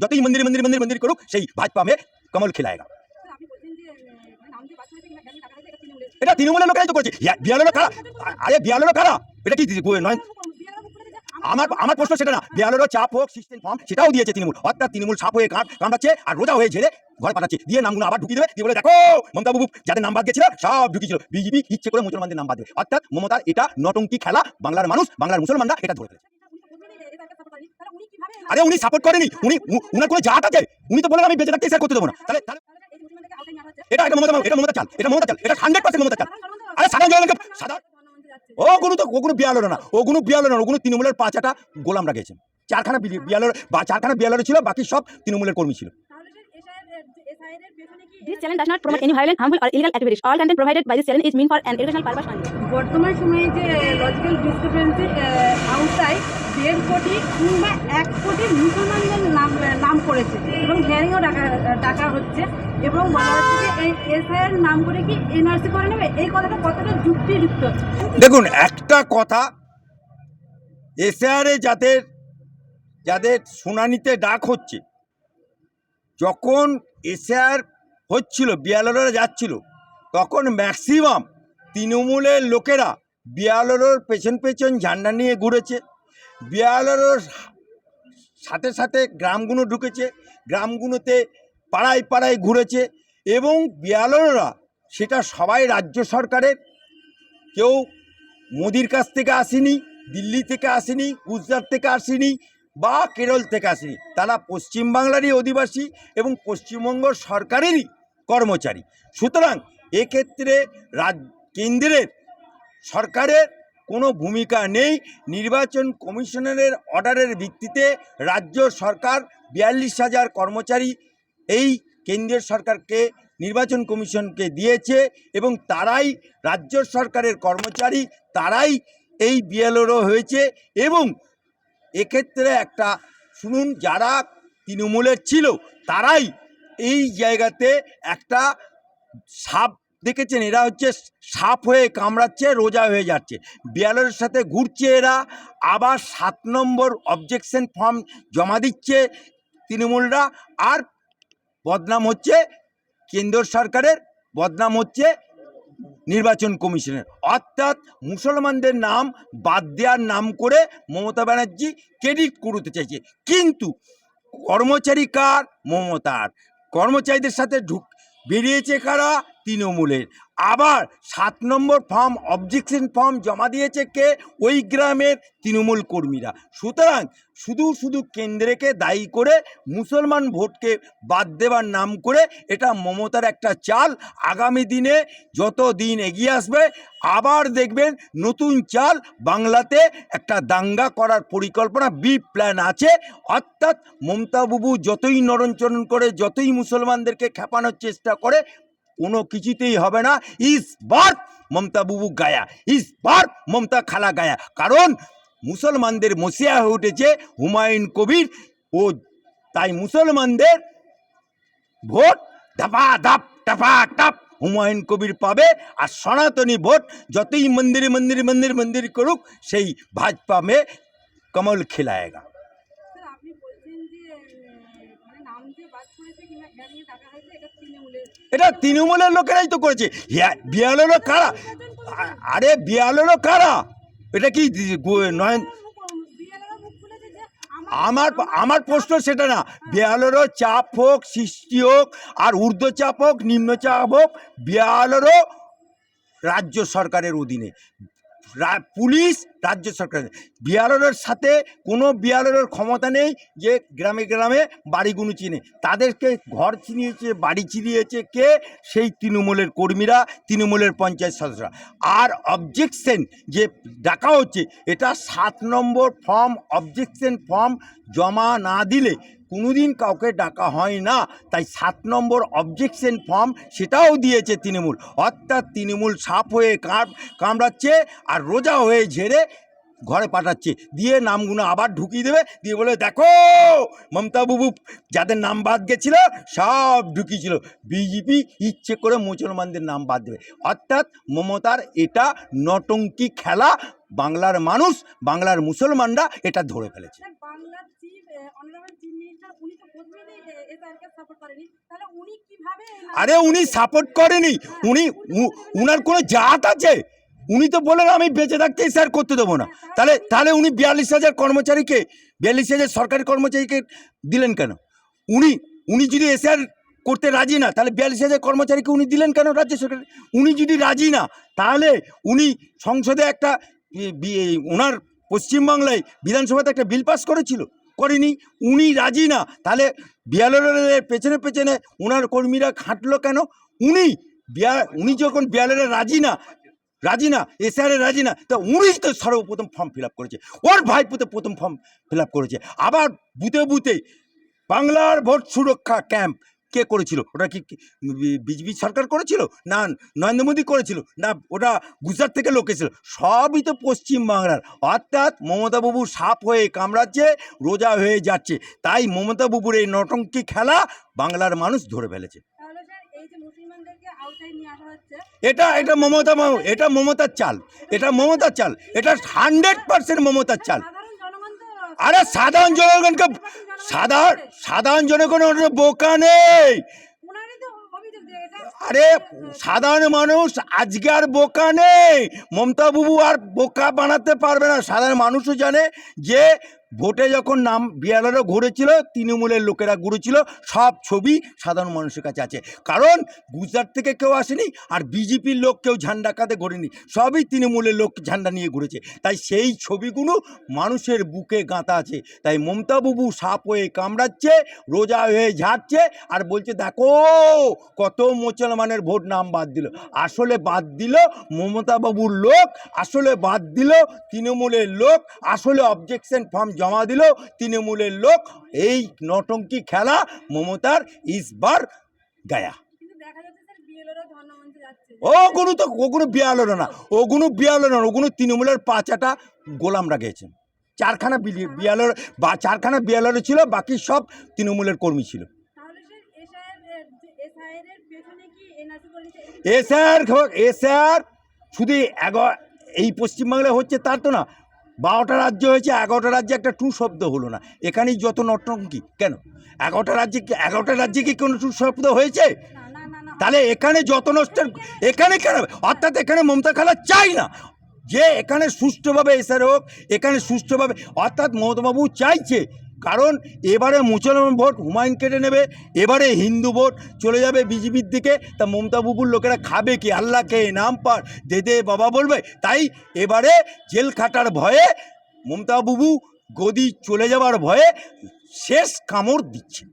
যতই মন্দির মন্দির মন্দির মন্দির করুক, সেই ভাজপা মে কমল খিলায়েগা এটা তৃণমূলের। লোকেরাই তো করছে। বিয়ালেরও আ- আরে বিয়ালেরও কারা এটা কি নয়? আমার আমার প্রশ্ন সেটা না। বিয়ালেরও চাপ হোক, সিস্টেম ফর্ম সেটাও দিয়েছে তৃণমূল। অর্থাৎ তৃণমূল সাপ হয়ে কাম কামড়াচ্ছে আর রোজা হয়ে ঝেড়ে ঘর পাঠাচ্ছে। দিয়ে নামগুলো আবার ঢুকিয়ে দেবে। দিয়ে বলে, দেখো, মমতা বাবু, যাদের নাম বাদ গেছিল, সব ঢুকিয়েছিল। বিজেপি ইচ্ছে করে মুসলমানদের নাম বাদ দেবে। অর্থাৎ মমতার এটা নটঙ্কি খেলা, বাংলার মানুষ, বাংলার মুসলমানরা এটা ধরে ফেলেছে উনি তো প্রথমেই এ- এটাকে support করেনি। তাহলে উনি কীভাবে আরে উনি সাপোর্ট করেনি। উনি উনার কোনো জাত আছে। উনি তো বলেন আমি বেঁচে থাকতে স্যার করতে দেবো না। তাহলে। এটা এটা মমতা এটা মমতা চাল। এটা মমতা চাল। এটা হান্ড্রেড পার্সেন্ট মমতা চাল। আরে সাধারণ জনগণকে সাধারণ তো ও কোনো বিয়ালোর না। ও কোনো বিয়ালোর না। ও কোনো তৃণমূলের পাঁচাটা গোলামরা গেছেন চারখানা বিয়ালোর বা চারখানা বিয়ালোর ছিল, বাকি সব তৃণমূলের কর্মী ছিল তাহলে স্যার, SIR এর- যে SIR এর পেছনে কি This channel does not promote any violent, harmful, or illegal activities. All content provided by this channel is meant for an educational purpose only. বর্তমান সময়ে যে লজিক্যাল ডিসক্রিপেন্সি আউটসাইড দেড় কোটি কিংবা এক কোটি মুসলমানদের নাম নাম করেছে এবং হিয়ারিংও ডাকা ডাকা হচ্ছে এবং বলা হচ্ছে যে এই এসআইয়ের নাম করে কি এনআরসি করে নেবে এই কথাটা কতটা যুক্তিযুক্ত দেখুন একটা কথা এসআরে যাদের যাদের শুনানিতে ডাক হচ্ছে যখন এসআর হচ্ছিল বিয়ালোরা যাচ্ছিল। তখন ম্যাক্সিমাম তৃণমূলের লোকেরা বিয়ালোর পেছন পেছন ঝান্ডা নিয়ে ঘুরেছে। বিয়ালোর সাথে সাথে গ্রামগুলো ঢুকেছে গ্রামগুলোতে পাড়ায় পাড়ায় ঘুরেছে এবং বিয়ালোরা সেটা সবাই রাজ্য সরকারের। কেউ মোদির কাছ থেকে আসেনি, দিল্লি থেকে আসেনি, গুজরাট থেকে আসেনি বা কেরল থেকে আসেনি। তারা পশ্চিমবাংলারই অধিবাসী এবং পশ্চিমবঙ্গ সরকারেরই কর্মচারী। সুতরাং এক্ষেত্রে রাজ, কেন্দ্রের সরকারের কোনো ভূমিকা নেই। নির্বাচন কমিশনারের অর্ডারের ভিত্তিতে রাজ্য সরকার বিয়াল্লিশ হাজার কর্মচারী এই কেন্দ্রীয় সরকারকে, নির্বাচন কমিশনকে দিয়েছে এবং তারাই রাজ্য সরকারের কর্মচারী, তারাই এই বিএলওরও হয়েছে এবং এক্ষেত্রে একটা, শুনুন, যারা তৃণমূলের ছিল, তারাই এই জায়গাতে একটা সাপ দেখেছেন? এরা হচ্ছে সাপ হয়ে কামড়াচ্ছে, রোজা হয়ে যাচ্ছে। বিয়ালের সাথে ঘুরছে এরা, আবার সাত নম্বর অবজেকশন ফর্ম জমা দিচ্ছে তৃণমূলরা, আর বদনাম হচ্ছে কেন্দ্র সরকারের, বদনাম হচ্ছে নির্বাচন কমিশনের। অর্থাৎ মুসলমানদের নাম বাদ দেওয়ার নাম করে মমতা ব্যানার্জি ক্রেডিট করতে চাইছে। কিন্তু কর্মচারী কার? মমতার। কর্মচারীদের সাথে ঢুক বেরিয়েছে কারা? তৃণমূলের। আবার সাত নম্বর ফর্ম, অবজেকশন ফর্ম জমা দিয়েছে কে? ওই গ্রামের তৃণমূল কর্মীরা। সুতরাং শুধু শুধু কেন্দ্রকে দায়ী করে মুসলমান ভোটকে বাদ দেওয়ার নাম করে এটা মমতার একটা চাল। আগামী দিনে যত দিন এগিয়ে আসবে, আবার দেখবেন নতুন চাল বাংলাতে একটা দাঙ্গা করার পরিকল্পনা, বি প্ল্যান আছে। অর্থাৎ মমতা বাবু যতই নরণচরণ করে, যতই মুসলমানদেরকে খেপানোর চেষ্টা করে কোনো কিছুতেই হবে না। ইস বার মমতা বুবু গায়া। ইস বার মমতা খালা গায়া। কারণ মুসলমানদের মসিয়া হয়ে উঠেছে হুমায়ুন কবির ও তাই মুসলমানদের ভোট ধাপা ধাপ টাপা টাপ হুমায়ুন কবির পাবে আর সনাতনী ভোট যতই মন্দিরে মন্দিরে মন্দির মন্দির করুক সেই ভাজপা মে কমল খিলায়েগা স্যার আপনি বলছেন যে আহ, মানে নাম যে বাদ পড়েছে কিংবা হিয়ারিংয়ে ডাকা হয়েছে এটা তৃণমূলের। লোকেরাই তো করেছে। বিয়ালেরও কারা? আরে বিয়ালেরও কারা? এটা কি নয়ন আমার আমার প্রশ্ন সেটা না। বিয়ালেরও চাপ হোক, সৃষ্টি হোক, আর ঊর্ধ্ব চাপ হোক নিম্ন চাপ হোক বিয়ালেরও রাজ্য সরকারের অধীনে। পুলিশ রাজ্য সরকারের বিয়ালের সাথে কোনো বিয়ালের ক্ষমতা নেই যে গ্রামে গ্রামে বাড়িগুলো চিনে। তাদেরকে ঘর চিনিয়েছে বাড়ি চিনিয়েছে কে? সেই তৃণমূলের কর্মীরা, তৃণমূলের পঞ্চায়েত সদস্যরা। আর অবজেকশন যে ডাকা হচ্ছে, এটা সাত নম্বর ফর্ম, অবজেকশন ফর্ম জমা না দিলে কোনোদিন কাউকে ডাকা হয় না। তাই সাত নম্বর অবজেকশন ফর্ম সেটাও দিয়েছে তৃণমূল। অর্থাৎ তৃণমূল সাপ হয়ে কাম কামড়াচ্ছে আর রোজা হয়ে ঝেড়ে ঘরে পাঠাচ্ছে। দিয়ে নামগুলো আবার ঢুকিয়ে দেবে। দিয়ে বলে, দেখো, মমতা বাবু, যাদের নাম বাদ গেছিল, সব ঢুকিয়েছিল। বিজেপি ইচ্ছে করে মুসলমানদের নাম বাদ দেবে। অর্থাৎ মমতার এটা নটঙ্কি খেলা। বাংলার মানুষ, বাংলার মুসলমানরা এটা ধরে ফেলেছে স্যার বাংলার চিফ অনারেবল চিফ মিনিস্টার উনি তো প্রথমে এসআইআরকে সাপোর্ট করেনি তাহলে উনি কীভাবে এই আরে উনি সাপোর্ট করেনি। উনি উনার কোনো জাত আছে? উনি তো বলেন আমি বেঁচে থাকতে স্যার করতে দেবো না। তাহলে তাহলে উনি বিয়াল্লিশ হাজার কর্মচারীকে বিয়াল্লিশ হাজার সরকারি কর্মচারীকে দিলেন কেন? উনি উনি যদি এসআর করতে রাজি না তাহলে বিয়াল্লিশ হাজার কর্মচারীকে উনি দিলেন কেন রাজ্য সরকার? উনি যদি রাজি না তাহলে উনি সংসদে একটা ওনার পশ্চিমবাংলায় বিধানসভাতে একটা বিল পাস করেছিল? করেনি, উনি রাজি না। তাহলে বিয়ালের পেছনে পেছনে ওনার কর্মীরা খাটলো কেন? উনি বিয়া, উনি যখন বিয়ালের রাজি না রাজি না এসআরে রাজি না, তা উনি তো সর্বপ্রথম ফর্ম ফিল করেছে। ওর ভাই পুতে প্রথম ফর্ম ফিল করেছে। আবার বুতে বুতে বাংলার ভোট সুরক্ষা ক্যাম্প কে করেছিল? ওটা কি বিজেপি সরকার করেছিল? না নরেন্দ্র মোদী করেছিল। না ওটা গুজরাট থেকে লোক এসেছিল। সবই তো পশ্চিমবাংলার অর্থাৎ মমতা বাবু সাপ হয়ে কামড়াচ্ছে রোজা হয়ে যাচ্ছে। তাই মমতা বাবুর এই নটঙ্কি খেলা বাংলার মানুষ ধরে ফেলেছে। এটা এটা মমতা এটা মমতার চাল। এটা মমতার চাল। এটা হান্ড্রেড পার্সেন্ট মমতার চাল। আরে সাধারণ জনগণকে সাধারণ সাধারণ জনগণের বোকা নেই। আরে সাধারণ মানুষ আজকে আর বোকা নেই। মমতা বাবু আর বোকা বানাতে পারবে না। সাধারণ মানুষও জানে যে ভোটে যখন নাম বিয়ালারও ঘুরেছিল, তৃণমূলের লোকেরা ঘুরেছিল, সব ছবি সাধারণ মানুষের কাছে আছে। কারণ গুজরাট থেকে কেউ আসেনি আর বিজেপির লোক কেউ ঝান্ডা কাঁধে ঘোরেনি। সবই তৃণমূলের লোক ঝান্ডা নিয়ে ঘুরেছে। তাই সেই ছবিগুলো মানুষের বুকে গাঁথা আছে। তাই মমতা বাবু সাপ হয়ে কামড়াচ্ছে, রোজা হয়ে ঝাড়ছে আর বলছে, দেখো, কত মুসলমানের ভোট নাম বাদ দিল। আসলে বাদ দিল মমতা বাবুর লোক, আসলে বাদ দিল তৃণমূলের লোক, আসলে অবজেকশন ফর্ম জমা দিল তৃণমূলের লোক এই নটঙ্কি খেলা মমতার ইসবার গায়া। যাচ্ছে ওগুলো তো ওগুলো বিয়ালো না ওগুলো বিয়ালো না ওগুলো তৃণমূলের পাঁচাটা গোলামরা গেছেন চারখানা বিলি- বিয়ালোর বা চারখানা বিয়ালোর ছিল বাকি সব তৃণমূলের কর্মী ছিল? এসআর এসআর শুধু এগা এই পশ্চিমবাংলায় হচ্ছে তার তো না বারোটা রাজ্য হয়েছে, এগারোটা রাজ্যে একটা টু শব্দ হলো না। এখানেই যত নটঙ্কি কেন? এগারোটা রাজ্যে কি, এগারোটা রাজ্যে কি কোনো টু শব্দ হয়েছে? তাহলে এখানে যত নষ্টের, এখানে কেন? অর্থাৎ এখানে মমতা খেলা চাই না। যে এখানে সুষ্ঠুভাবে এসে হোক এখানে সুষ্ঠুভাবে, অর্থাৎ মমতাবাবু চাইছে কারণ এবারে মুসলমান ভোট হুমায়ুন কেটে নেবে, এবারে হিন্দু ভোট চলে যাবে বিজেপির দিকে, তা মমতা বাবুর লোকেরা খাবে কি? আল্লাহ কে নাম পার দে দে বাবা বলবে, তাই এবারে জেল খাটার ভয়ে মমতা বাবু গদি চলে যাওয়ার ভয়ে শেষ কামড় দিচ্ছে